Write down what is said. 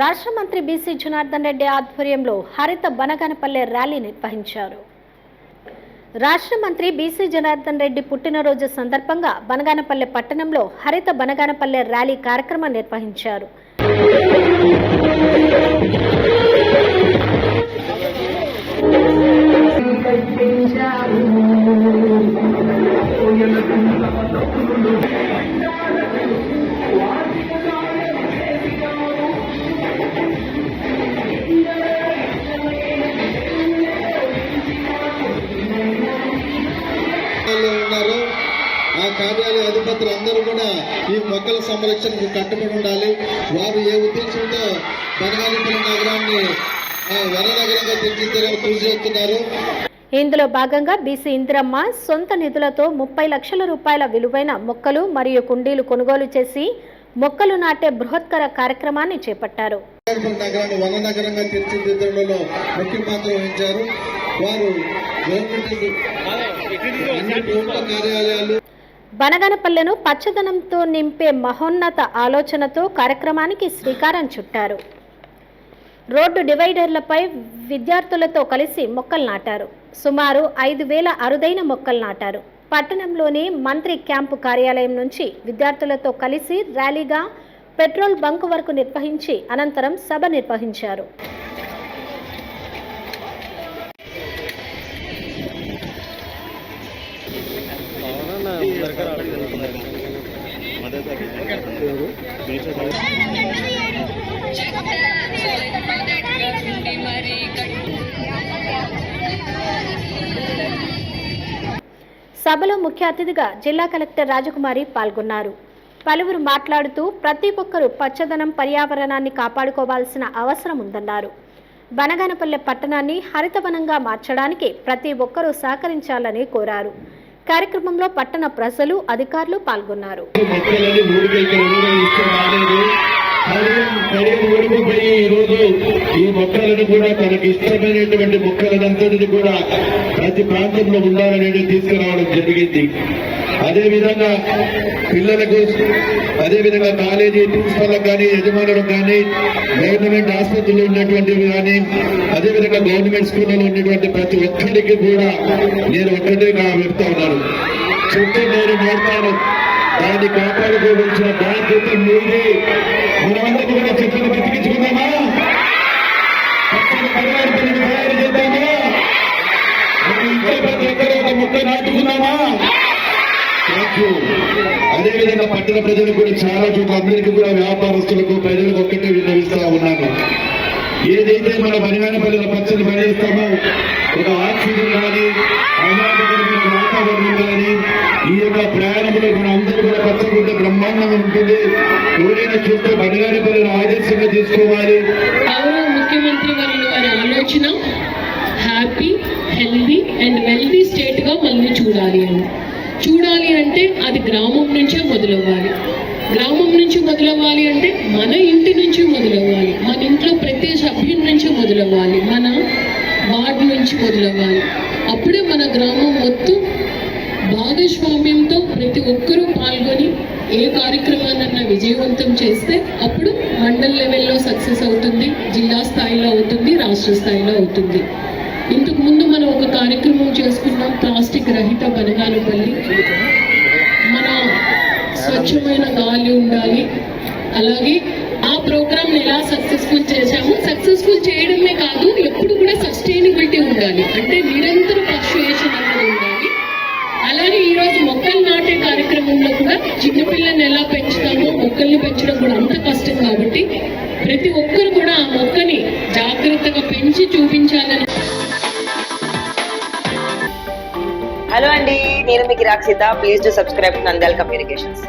రాష్ట్ర మంత్రి బీసీ జనార్దన్ రెడ్డి ఆధ్వర్యంలో హరిత బనగానపల్లె ర్యాలీ నిర్వహించారు. రాష్ట్ర మంత్రి బీసీ జనార్దన్ రెడ్డి పుట్టినరోజు సందర్భంగా బనగానపల్లె పట్టణంలో హరిత బనగానపల్లె ర్యాలీ కార్యక్రమం నిర్వహించారు. కార్యాలయాల్లో కార్యాలయ అధిపతులు అందరూ కూడా ఈ మొక్కల సంరక్షణకు కట్టుబడి ఉండాలి. వారు ఏ ఉద్దేశంతో బనగానపల్లి నగరాన్ని ఆ, వననగరంగా తీర్చిదిద్దేందుకు కృషి చేస్తున్నారు. ఇందులో భాగంగా బీసీ ఇందిరమ్మ సొంత నిధులతో ముప్పై లక్షల రూపాయల విలువైన మొక్కలు మరియు కుండీలు కొనుగోలు చేసి మొక్కలు నాటే బృహత్కర కార్యక్రమాన్ని చేపట్టారు. బనగానపల్లి నగరాన్ని వన నగరంగా తీర్చిదిద్దడంలో ముఖ్య పాత్ర వహించారు. వారు గవర్నమెంట్ అన్ని ప్రభుత్వ కార్యాలయాలు బనగనపల్లెను పచ్చదనంతో నింపే మహోన్నత ఆలోచనతో కార్యక్రమానికి శ్రీకారం చుట్టారు. రోడ్డు డివైడర్లపై విద్యార్థులతో కలిసి మొక్కలు నాటారు. సుమారు ఐదు వేల అరుదైన మొక్కలు నాటారు. పట్టణంలోని మంత్రి క్యాంపు కార్యాలయం నుంచి విద్యార్థులతో కలిసి ర్యాలీగా పెట్రోల్ బంక్ వరకు నిర్వహించి అనంతరం సభ నిర్వహించారు. సభలో ముఖ్య అతిథిగా జిల్లా కలెక్టర్ రాజకుమారి పాల్గొన్నారు. పలువురు మాట్లాడుతూ ప్రతి ఒక్కరూ పచ్చదనం పర్యావరణాన్ని కాపాడుకోవాల్సిన అవసరం ఉందన్నారు. బనగానపల్లె పట్టణాన్ని హరితవనంగా మార్చడానికి ప్రతి ఒక్కరూ సహకరించాలని కోరారు. కార్యక్రమంలో పట్టణ ప్రజలు అధికారులు పాల్గొన్నారు. మొక్కలని ఈ మొక్కలను కూడా తనకి ఇష్టమైనటువంటి మొక్కలనంతటిని కూడా ప్రతి ప్రాంతంలో ఉండాలనేది తీసుకురావడం జరిగింది. అదేవిధంగా పిల్లలకు అదేవిధంగా కాలేజీ ప్రిన్సిపల్లకు కానీ యజమానులకు కానీ గవర్నమెంట్ ఆసుపత్రులు ఉన్నటువంటివి కానీ అదేవిధంగా గవర్నమెంట్ స్కూళ్ళలో ఉన్నటువంటి ప్రతి ఒక్కరికి కూడా నేను ఒక్కటే చెప్తా ఉన్నాను. చుట్టూ నేను నేర్తాను దాన్ని కాపాడుకోవలసిన బాధ్యత మీది. మనమందరం కూడా చెట్టును బ్రతికించుకుందామా తయారు చేద్దామా? ఇంట్లో ప్రతి ఒక్కరూ ఒక ముక్క నాటుకుందామా అదేవిధంగా పట్టణ ప్రజలకు కూడా చాలా చోట్ల అందరికీ కూడా వ్యాపారస్తులకు ప్రజలకు ఒక్కటే విన్నవిస్తా ఉన్నాను. ఏదైతే మన బనివానపల్లిలో పచ్చని పనిచేస్తామో ఒక ఆక్సిజన్ కానీ ఆహ్లాదకరమైన వాతావరణం కానీ ఈ యొక్క ప్రయాణంలో మన అందరూ కూడా పచ్చకుంటే బ్రహ్మాండంగా ఉంటుంది. ఎవరైనా చూస్తే బనివానపల్లిని ఆదర్శంగా తీసుకోవాలి. ముఖ్యమంత్రి ఆలోచన. హ్యాపీ హెల్దీ అండ్ హెల్దీ స్టేట్గా మళ్ళీ చూడాలి అని. చూడాలి అంటే అది గ్రామం నుంచే మొదలవ్వాలి. గ్రామం నుంచి మొదలవ్వాలి అంటే మన ఇంటి నుంచి మొదలవ్వాలి. మన ఇంట్లో ప్రతి సభ్యుల నుంచి మొదలవ్వాలి. మన వార్డు నుంచి మొదలవ్వాలి. అప్పుడే మన గ్రామం మొత్తం భాగస్వామ్యంతో ప్రతి ఒక్కరూ పాల్గొని ఏ కార్యక్రమాన్నైనా విజయవంతం చేస్తే అప్పుడు మండల్ లెవెల్లో సక్సెస్ అవుతుంది జిల్లా స్థాయిలో అవుతుంది రాష్ట్ర స్థాయిలో అవుతుంది. ఇంతకుముందు మనం ఒక కార్యక్రమం చేసుకున్నాం ప్లాస్టిక్ రహిత బనగానపల్లి మన స్వచ్ఛమైన గాలి ఉండాలి. అలాగే ఆ ప్రోగ్రామ్ని ఎలా సక్సెస్ఫుల్ చేశామో సక్సెస్ఫుల్ చేయడమే కాదు ఎప్పుడు కూడా సస్టైనబిలిటీ ఉండాలి. అంటే నిరంతర పర్సుయేషన్ అనేది ఉండాలి. అలాగే ఈ రోజు మొక్కలు నాటే కార్యక్రమంలో కూడా చిన్నపిల్లని ఎలా పెంచుతామో మొక్కల్ని పెంచడం కూడా అంత కష్టం కాబట్టి ప్రతి ఒక్కరు కూడా ఆ మొక్కని జాగ్రత్తగా పెంచి చూపించాలని హలో అండి నేను మీకు Rakshita please to subscribe Nandal communications